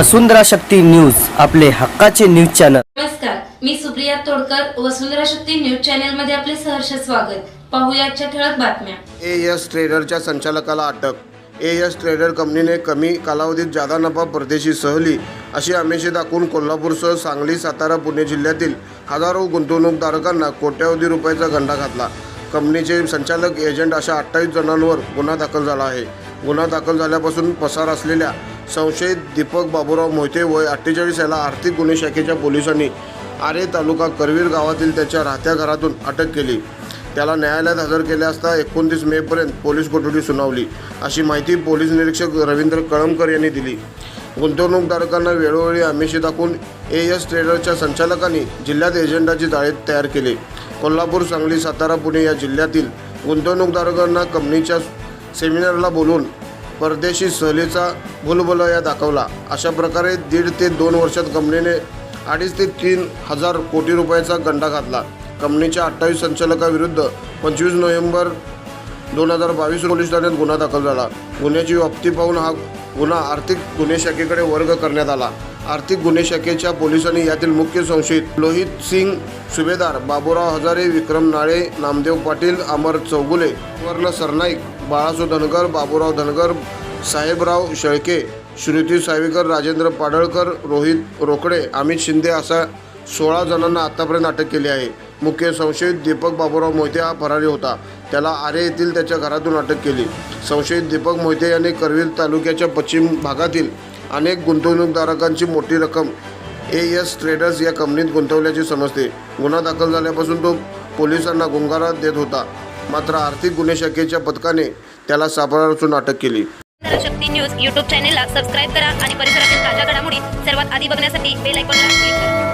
वसुंधरा Shakti news आपले हक्काचे news channel. नमस्कार मी सुप्रिया तोडकर वसुंधरा शक्ती न्यूज चॅनलमध्ये आपले सहर्ष स्वागत. पाहूया आजच्या ठळक बातम्या. ए एस ट्रेडरच्या संचालकाला अटक. ए एस ट्रेडर कंपनीने कमी कालावधीत जादा नफा परदेशी सहली अशी आमिषे दाखवून कोल्हापूरसह सांगली सातारा पुणे जिल्ह्यातील हजारो गुंतवणूकदारकांना कोट्यावधी रुपयाचा गंडा घातला. कंपनीचे संचालक एजंट अशा अठ्ठावीस जणांवर गुन्हा दाखल झाला आहे. गुन्हा दाखल झाल्यापासून पसार असलेल्या संशयित दीपक बाबूराव मोहिते वय अठ्ठेचाळीस याला आर्थिक गुन्हे शाखेच्या पोलिसांनी आरे तालुका करवीर गावातील त्याच्या राहत्या घरातून अटक केली. त्याला न्यायालयात हजर केले असता एकोणतीस मेपर्यंत पोलीस कोठडी सुनावली अशी माहिती पोलीस निरीक्षक रवींद्र कळमकर यांनी दिली. गुंतवणूकदारकांना वेळोवेळी आमिषे दाखवून ए एस ट्रेडरच्या संचालकांनी जिल्ह्यात एजंटाची जाळे तयार केले. कोल्हापूर सांगली सातारा पुणे या जिल्ह्यातील गुंतवणूकदारकांना कंपनीच्या सेमिनारला बोलून परदेशी सहलीचा भुलभुलया दाखवला. अशा प्रकारे दीड ते दोन वर्षात कंपनीने अडीच ते तीन हजार कोटी रुपयाचा गंडा घातला. कंपनीच्या अठ्ठावीस संचालकाविरुद्ध पंचवीस नोव्हेंबर दोन हजार बावीस पोलीस ठाण्यात गुन्हा दाखल झाला. गुन्ह्याची व्याप्ती पाहून हा गुन्हा आर्थिक गुन्हे शाखेकडे वर्ग करण्यात आला. आर्थिक गुन्हे शाखेच्या पोलिसांनी यातील मुख्य संशयित लोहित सिंग सुभेदार बाबुराव हजारे विक्रम नाळे नामदेव पाटील अमर चौगुले वर्ण सरनाईक बाळासो धनगर बाबुराव धनगर साहेबराव शेळके श्रुती सावेकर राजेंद्र पाडळकर रोहित रोकडे अमित शिंदे असा सोळा जणांना आतापर्यंत अटक केली आहे. मुख्य संशयित दीपक बाबुराव मोहिते हा फरारी होता. त्याला आरे येथील त्याच्या घरातून अटक केली. संशयित दीपक मोहिते यांनी करवीर तालुक्याच्या पश्चिम भागातील अनेक गुंतवणूकदारकांची मोठी रक्कम ए एस ट्रेडर्स या कंपनीत गुंतवल्याचे समजते. गुन्हा दाखल झाल्यापासून तो पोलिसांना गुंगारा देत होता. मात्र आर्थिक गुन्हे शाखेच्या पथकाने त्याला सापळा रचून अटक केली. शक्ती न्यूज यूट्यूब चॅनेलला सबस्क्राईब करा आणि परिसरातील ताज्या घडामोडी सर्वात आधी बघण्यासाठी बेल आयकॉनला